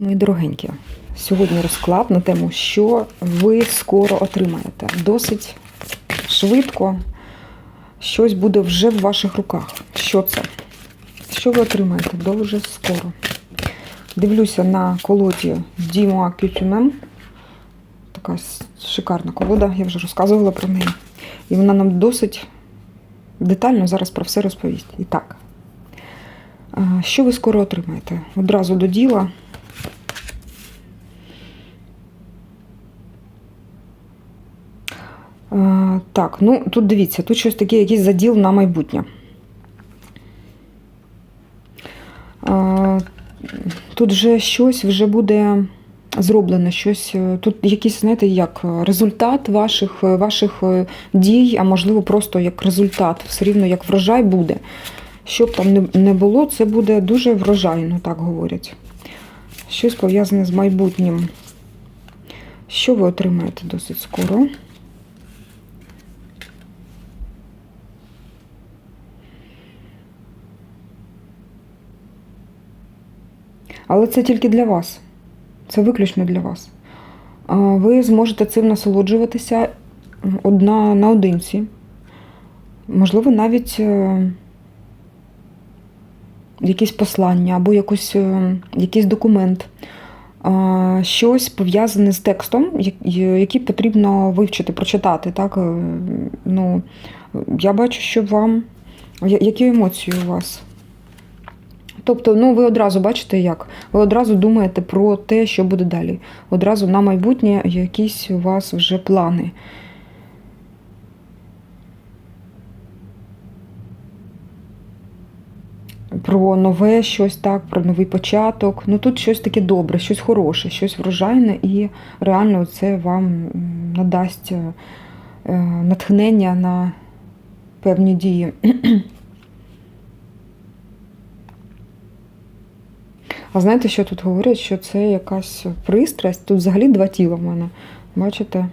Мої дорогенькі, сьогодні розклад на тему, що ви скоро отримаєте. Досить швидко щось буде вже в ваших руках. Що це? Що ви отримаєте дуже скоро? Дивлюся на колоді Діма Кютюмем. Така шикарна колода, я вже розказувала про неї. І вона нам досить детально зараз про все розповість. І так, що ви скоро отримаєте? Одразу до діла. Е, Так, ну тут дивіться, тут щось таке, якийсь заділ на майбутнє. Е, Тут вже щось вже буде зроблено, щось. е, Тут якийсь, знаєте, як е, результат ваших, е, ваших е, дій, а можливо, просто як результат, все рівно як врожай буде. Що б там не було, це буде дуже врожайно, так говорять. Щось пов'язане з майбутнім. Що ви отримаєте досить скоро? Але це тільки для вас. Це виключно для вас. Ви зможете цим насолоджуватися одна наодинці. Можливо, навіть е, якесь послання або якось, е, якийсь документ, щось пов'язане з текстом, який потрібно вивчити, прочитати. Так? Е, Ну, я бачу, що вам. Які емоції у вас? Тобто, ну ви одразу бачите, як? Ви одразу думаєте про те, що буде далі. Одразу на майбутнє якісь у вас вже плани. Про нове щось так, про новий початок. Ну тут щось таке добре, щось хороше, щось врожайне, і реально це вам надасть е, е, натхнення на певні дії. А знаєте, що тут говорять? Що це якась пристрасть. Тут взагалі два тіла в мене. Бачите?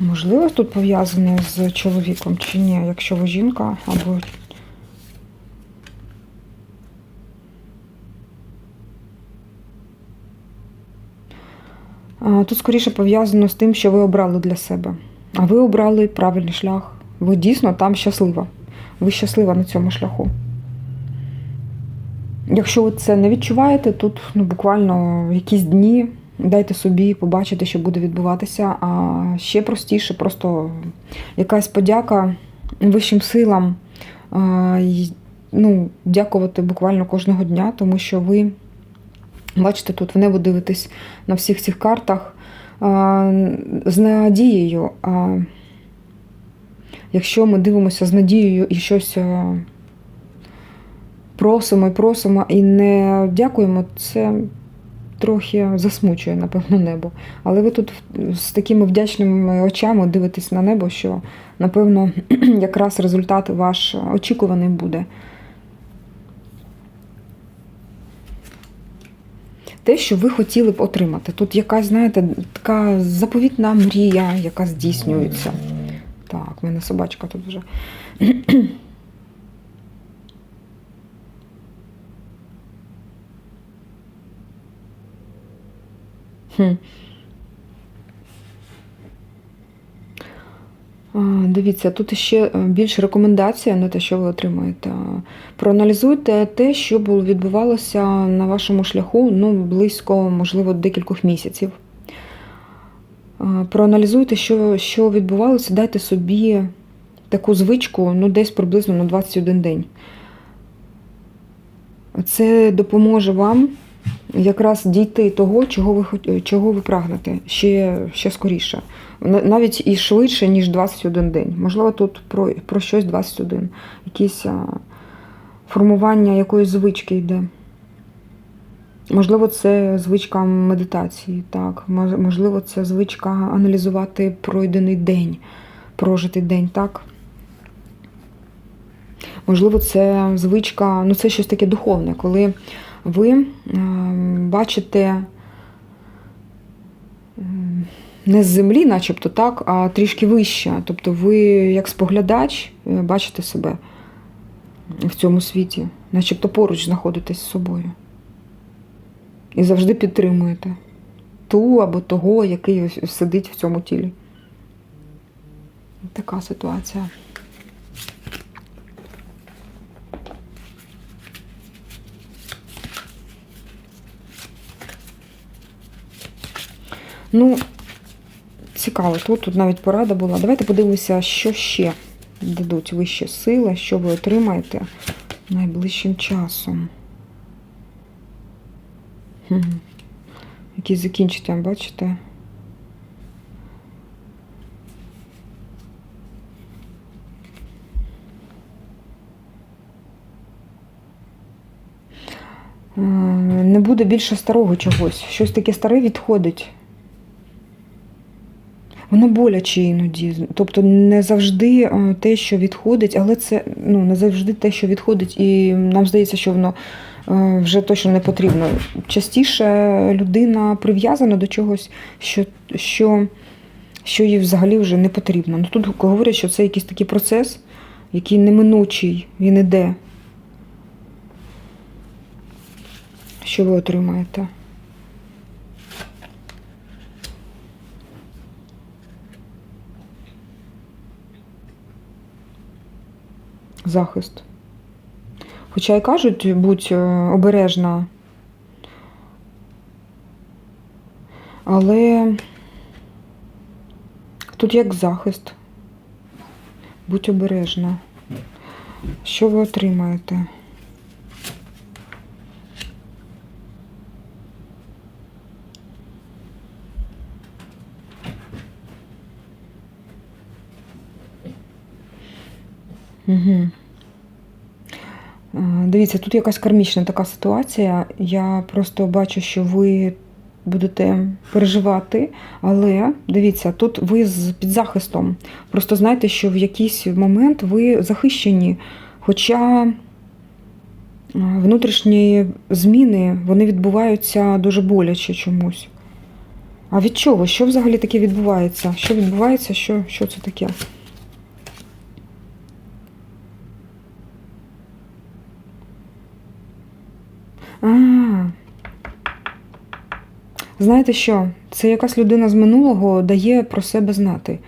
Можливо, тут пов'язане з чоловіком чи ні, якщо ви жінка або. Тут скоріше пов'язано з тим, що ви обрали для себе. А ви обрали правильний шлях. Ви дійсно там щаслива. Ви щаслива на цьому шляху. Якщо ви це не відчуваєте, тут ну, буквально якісь дні дайте собі побачити, що буде відбуватися. А ще простіше, просто якась подяка вищим силам. Ну, дякувати буквально кожного дня, тому що ви бачите, тут в небо дивитесь на всіх цих картах з надією. Якщо ми дивимося з надією і щось е, просимо і просимо і не дякуємо, це трохи засмучує, напевно, небо. Але ви тут з такими вдячними очами дивитесь на небо, що, напевно, якраз результат ваш очікуваний буде. Те, що ви хотіли б отримати. Тут якась, знаєте, така заповітна мрія, яка здійснюється. Так, в мене собачка тут вже. Дивіться, тут ще е, більш рекомендація на те, що ви отримаєте. Проаналізуйте те, що відбувалося на вашому шляху ну, близько, можливо, декількох місяців. Проаналізуйте, що, що відбувалося, дайте собі таку звичку ну, десь приблизно на 21 день. Це допоможе вам якраз дійти того, чого ви, чого ви прагнете ще, ще скоріше. Навіть і швидше, ніж 21 день. Можливо, тут про, про щось 21. Якісь формування якоїсь звички йде. Можливо, це звичка медитації, так. Можливо, це звичка аналізувати пройдений день, прожитий день, так. Можливо, це звичка, ну це щось таке духовне, коли ви е, бачите не з землі, начебто так, а трішки вище. Тобто ви, як споглядач, е, бачите себе. в цьому світі, начебто поруч знаходитесь з собою. І завжди підтримуєте ту або того, який сидить в цьому тілі. Така ситуація. Ну, цікаво, тут, тут навіть порада була. Давайте подивимося, що ще дадуть вищі сили, що ви отримаєте найближчим часом. Хм. Якісь закінчення, бачите? Е, Не буде більше старого чогось. Щось таке старе відходить. Воно боляче іноді. Тобто не завжди е, те, що відходить, але це ну, не завжди те, що відходить, і нам здається, що воно вже точно не потрібно. Частіше людина прив'язана до чогось, що, що, що їй взагалі вже не потрібно. Ну, тут говорять, що це якийсь такий процес, який неминучий, він іде. Що ви отримаєте? захист. Хоча й кажуть, будь е, обережна. Але тут як захист. Будь обережна. Що ви отримаєте? Угу. Дивіться, тут якась кармічна така ситуація. Я просто бачу, що ви будете переживати, але дивіться, тут ви з під захистом. Просто знайте, що в якийсь момент ви захищені, хоча внутрішні зміни вони відбуваються дуже боляче чомусь. А від чого? Що взагалі таке відбувається? Що відбувається? Що, Що це таке? А. Знаєте що? Це якась людина з минулого дає про себе знати.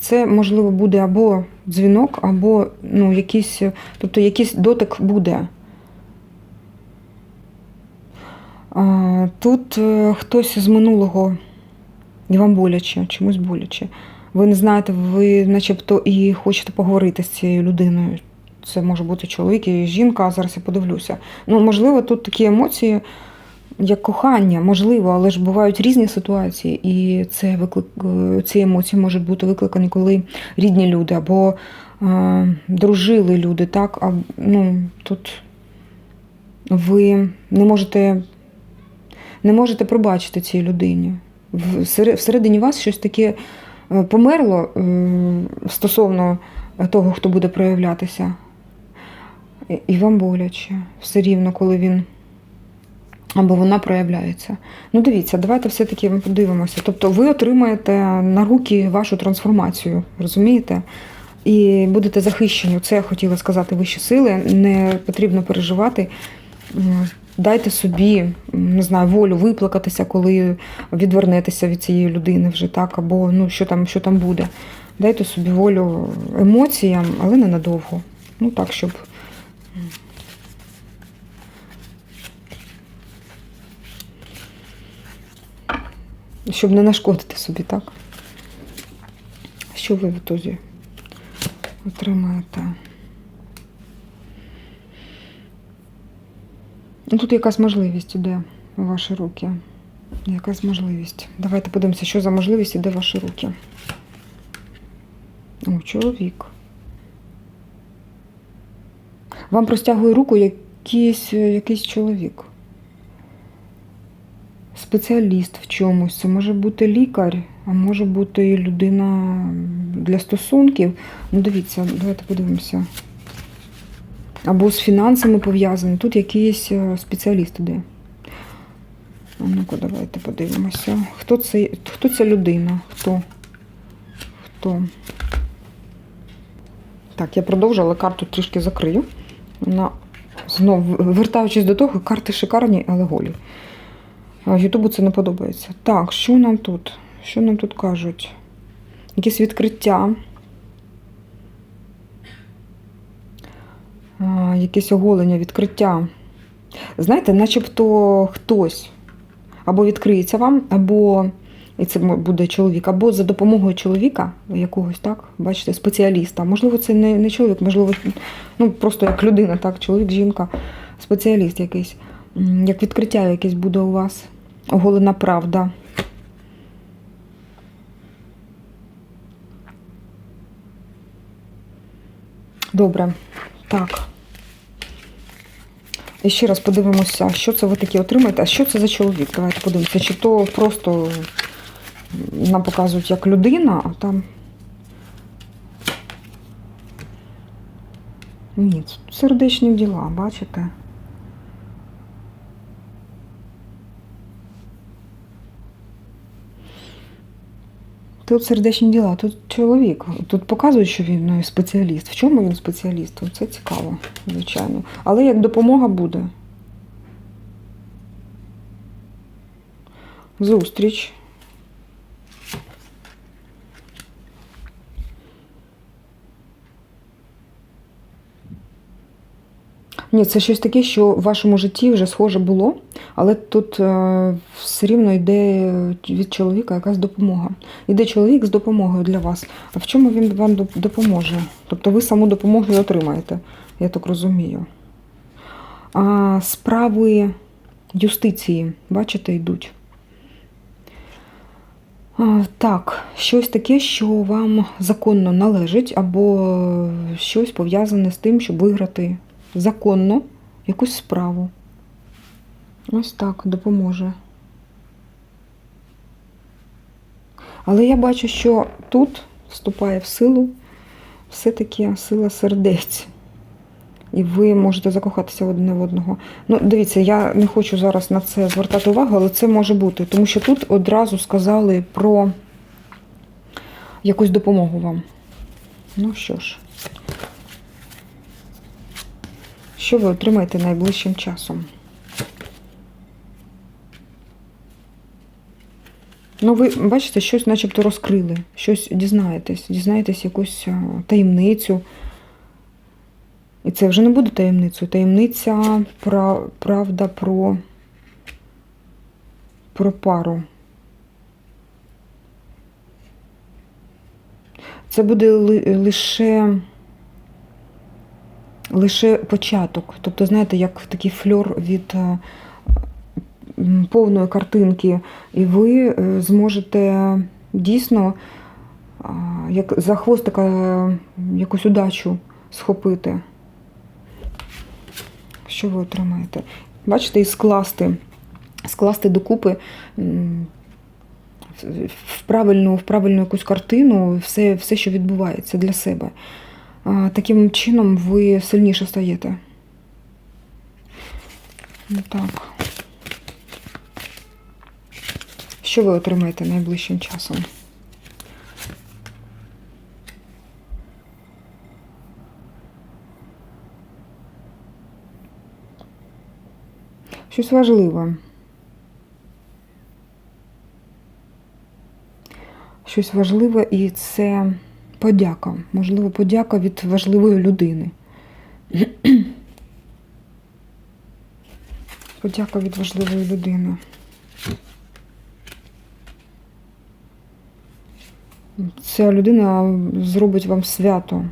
Це, можливо, буде або дзвінок, або ну, якийсь, тобто якийсь дотик буде. Тут е, хтось з минулого, і вам боляче, чомусь боляче. Ви не знаєте, ви начебто і хочете поговорити з цією людиною. Це може бути чоловік і жінка, а зараз я подивлюся. Ну, можливо, тут такі емоції, як кохання, можливо, але ж бувають різні ситуації, і це виклик, ці емоції можуть бути викликані, коли рідні люди або е, дружили люди, так? А, ну, Тут ви не можете не можете пробачити цій людині. Всередині вас щось таке померло стосовно того, хто буде проявлятися. І вам боляче все рівно, коли він або вона проявляється. Ну, дивіться, давайте все-таки подивимося. Тобто ви отримаєте на руки вашу трансформацію, розумієте? І будете захищені. Це я хотіла сказати вищі сили. Не потрібно переживати. Дайте собі, не знаю, волю виплакатися, коли відвернетеся від цієї людини вже так, або ну, що там, що там буде. Дайте собі волю емоціям, але не надовго. Ну так, щоб. Щоб не нашкодити собі, так? Що ви в ітозі отримаєте? Ну, Тут якась можливість іде у ваші руки. Якась можливість. Давайте подивимося, що за можливість іде в ваші руки. О, чоловік. Вам простягує руку якийсь, якийсь чоловік. Спеціаліст в чомусь. Це може бути лікар, а може бути і людина для стосунків. Ну, дивіться, давайте подивимося. Або з фінансами пов'язаний. Тут якийсь спеціаліст іде. Ну-ка, давайте подивимося. Хто це, хто ця людина? Хто? Хто? Так, я продовжила карту трішки закрию. Вона знову, вертаючись до того, карти шикарні, але голі. Ютубу це не подобається. Так, що нам тут? Що нам тут кажуть? Якісь відкриття. Якесь оголення, відкриття. Знаєте, начебто хтось або відкриється вам, або і це буде чоловік, або за допомогою чоловіка, якогось, так, бачите, спеціаліста. Можливо, це не, не чоловік, можливо, ну просто як людина, так, чоловік, жінка, спеціаліст якийсь. Як відкриття якесь буде у вас. Оголена правда. Добре. Так. І ще раз подивимося, що це ви таке отримаєте, а що це за чоловік? Давайте подивимося. Чи то просто нам показують як людина, а там. Ні, сердечні діла, бачите? Тут сердечні діла, тут чоловік. Тут показують, що він ну, спеціаліст. В чому він спеціаліст? Це цікаво, звичайно. Але як допомога буде. Зустріч. Ні, це щось таке, що в вашому житті вже схоже було, але тут е, все рівно йде від чоловіка якась допомога. Іде чоловік з допомогою для вас. А в чому він вам допоможе? Тобто ви саму допомогу і отримаєте, я так розумію. А справи юстиції, бачите, йдуть. Так, щось таке, що вам законно належить, або щось пов'язане з тим, щоб виграти законно якусь справу. Ось так допоможе. Але я бачу, що тут вступає в силу все-таки сила сердець. І ви можете закохатися одне в одного. Ну, дивіться, я не хочу зараз на це звертати увагу, але це може бути, тому що тут одразу сказали про якусь допомогу вам. Ну що ж, що ви отримаєте найближчим часом? Ну, ви бачите, щось начебто розкрили, щось дізнаєтесь, дізнаєтесь якусь таємницю. І це вже не буде таємницею. Таємниця пра- правда про, про пару. Це буде ли- лише, лише початок. Тобто, знаєте, як такий фльор від е, повної картинки, і ви е, зможете дійсно як за хвостика е, якусь удачу схопити. Що ви отримаєте? Бачите, і скласти, скласти докупи в- правильну, в правильну якусь картину все, все, що відбувається для себе. Таким чином ви сильніше стаєте. Ну, Так. Що ви отримаєте найближчим часом? Щось важливе. Щось важливе і це подяка. Можливо, подяка від важливої людини. Подяка від важливої людини. Ця людина зробить вам свято.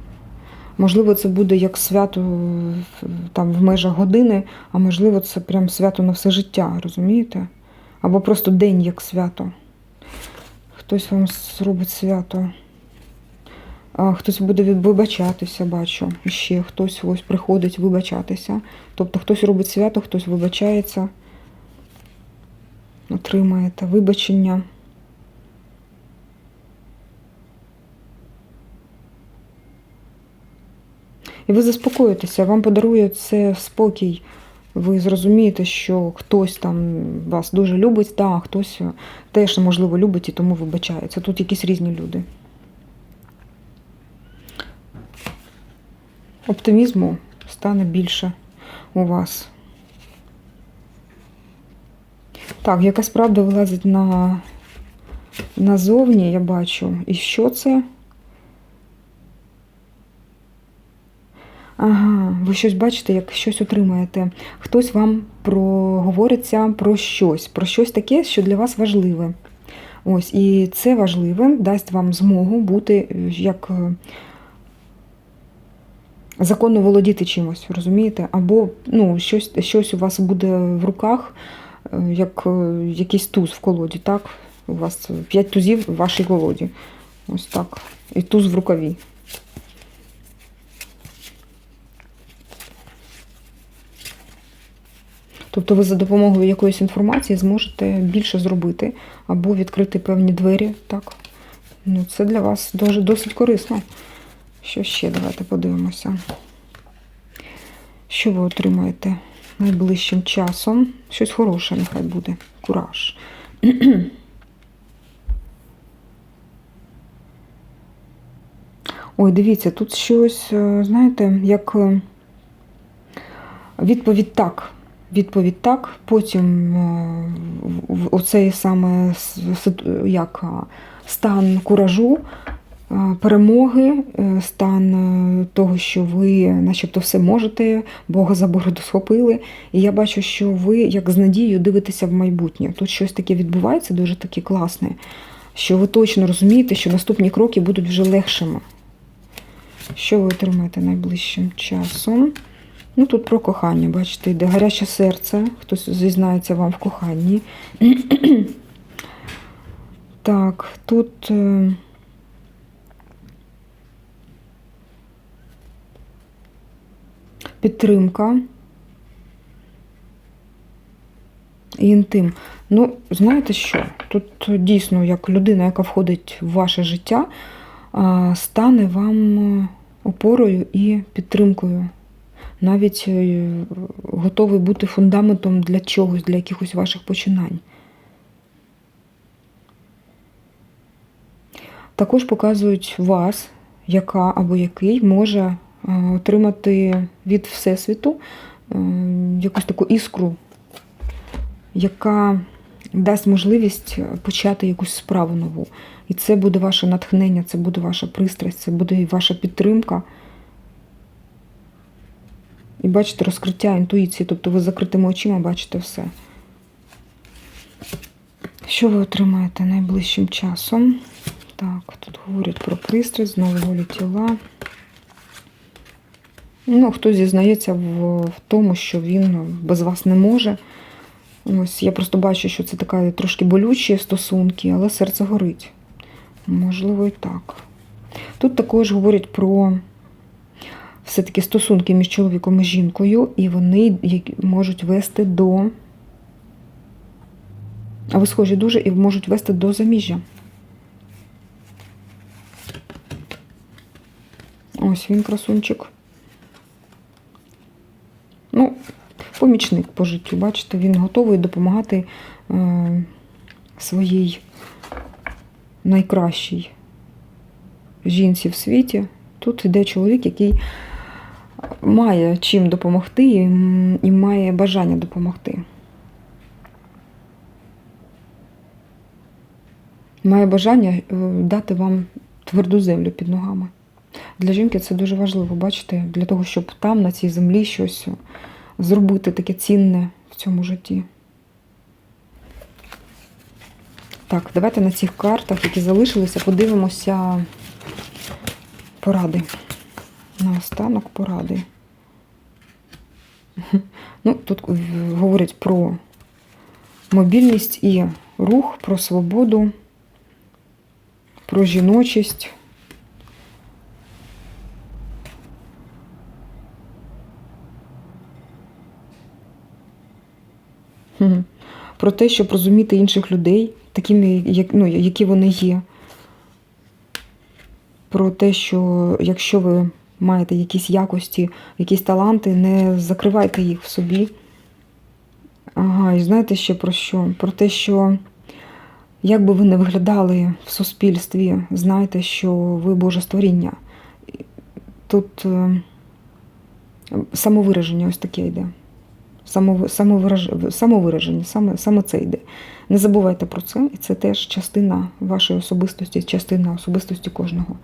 Можливо, це буде як свято там в межах години, а можливо, це прям свято на все життя, розумієте? Або просто день як свято. Хтось вам зробить свято. А хтось буде вибачатися, бачу. Ще хтось ось приходить вибачатися. Тобто хтось робить свято, хтось вибачається. Отримаєте вибачення. І ви заспокоїтеся, вам подарує це спокій. Ви зрозумієте, що хтось там вас дуже любить, та, а хтось теж, можливо, любить і тому вибачається. Тут якісь різні люди. оптимізму стане більше у вас. Так, якась правда вилазить на назовні, я бачу. І що це? Ага, ви щось бачите, як щось отримаєте. Хтось вам проговориться про щось, про щось таке, що для вас важливе. Ось, і це важливе дасть вам змогу бути е, як е, законно володіти чимось, розумієте? Або ну, щось, щось у вас буде в руках, е, як якийсь туз в колоді, так? У вас п'ять тузів в вашій колоді. Ось так. І туз в рукаві. Тобто ви за допомогою якоїсь інформації зможете більше зробити або відкрити певні двері. Так? Ну, це для вас дуже, досить корисно. Що ще? Давайте подивимося. Що ви отримаєте найближчим часом? Щось хороше, нехай буде. Кураж. Ой, дивіться, тут щось, е, знаєте, як е, відповідь так. Відповідь так, потім е, оцей саме як стан куражу, е, перемоги, е, стан того, що ви начебто все можете, Бога за бороду схопили. І я бачу, що ви як з надією дивитеся в майбутнє. Тут щось таке відбувається, дуже таке класне, що ви точно розумієте, що наступні кроки будуть вже легшими. Що ви отримаєте найближчим часом? Ну, тут про кохання, бачите, йде гаряче серце, хтось зізнається вам в коханні. так, тут. е, Підтримка. І інтим. Ну, знаєте що? Тут дійсно, як людина, яка входить в ваше життя, стане вам е, опорою і підтримкою. Навіть е, готовий бути фундаментом для чогось, для якихось ваших починань. Також показують вас, яка або який може е, отримати від Всесвіту е, якусь таку іскру, яка дасть можливість почати якусь справу нову. І це буде ваше натхнення, це буде ваша пристрасть, це буде ваша підтримка. І бачите розкриття інтуїції, тобто ви закритими очима бачите все. Що ви отримаєте найближчим часом? Так, тут говорять про пристрасть, знову волі тіла. Ну, хтось зізнається в, в тому, що він без вас не може. Ось я просто бачу, що це така трошки болючі стосунки, але серце горить. Можливо, і так. Тут також говорять про все-таки стосунки між чоловіком і жінкою, і вони можуть вести до. А ви схожі дуже і можуть вести до заміжжя. Ось він, красунчик. Ну, помічник по життю, бачите, він готовий допомагати е, своїй найкращій жінці в світі. Тут йде чоловік, який має чим допомогти і, має бажання допомогти. Має бажання е, дати вам тверду землю під ногами. Для жінки це дуже важливо, бачите, для того, щоб там, на цій землі, щось зробити таке цінне в цьому житті. Так, давайте на цих картах, які залишилися, подивимося поради. Наостанок поради. Ну, тут говорять про мобільність і рух, про свободу, про жіночість. Про те, щоб розуміти інших людей, такими, як, ну, які вони є. Про те, що якщо ви маєте якісь якості, якісь таланти, не закривайте їх в собі. Ага, і знаєте ще про що? Про те, що як би ви не виглядали в суспільстві, знайте, що ви Боже створіння. Тут е, Самовираження ось таке йде. Самовираж- Самовираження, саме, саме це йде. Не забувайте про це, і це теж частина вашої особистості, частина особистості кожного.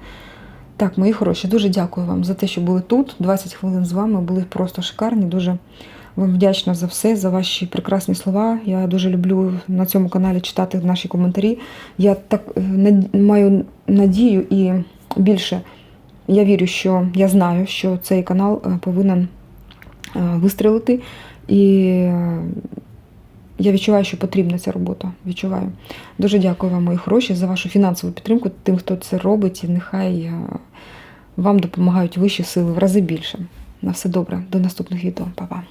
Так, мої хороші, дуже дякую вам за те, що були тут. 20 хвилин з вами були просто шикарні. Дуже вам вдячна за все, за ваші прекрасні слова. Я дуже люблю на цьому каналі читати наші коментарі. Я так е, маю надію і більше я вірю, що я знаю, що цей канал е, повинен е, вистрелити. І я відчуваю, що потрібна ця робота. Відчуваю. Дуже дякую вам, мої хороші, за вашу фінансову підтримку, тим, хто це робить, і нехай е, вам допомагають вищі сили в рази більше. На все добре. До наступних відео. Па-па.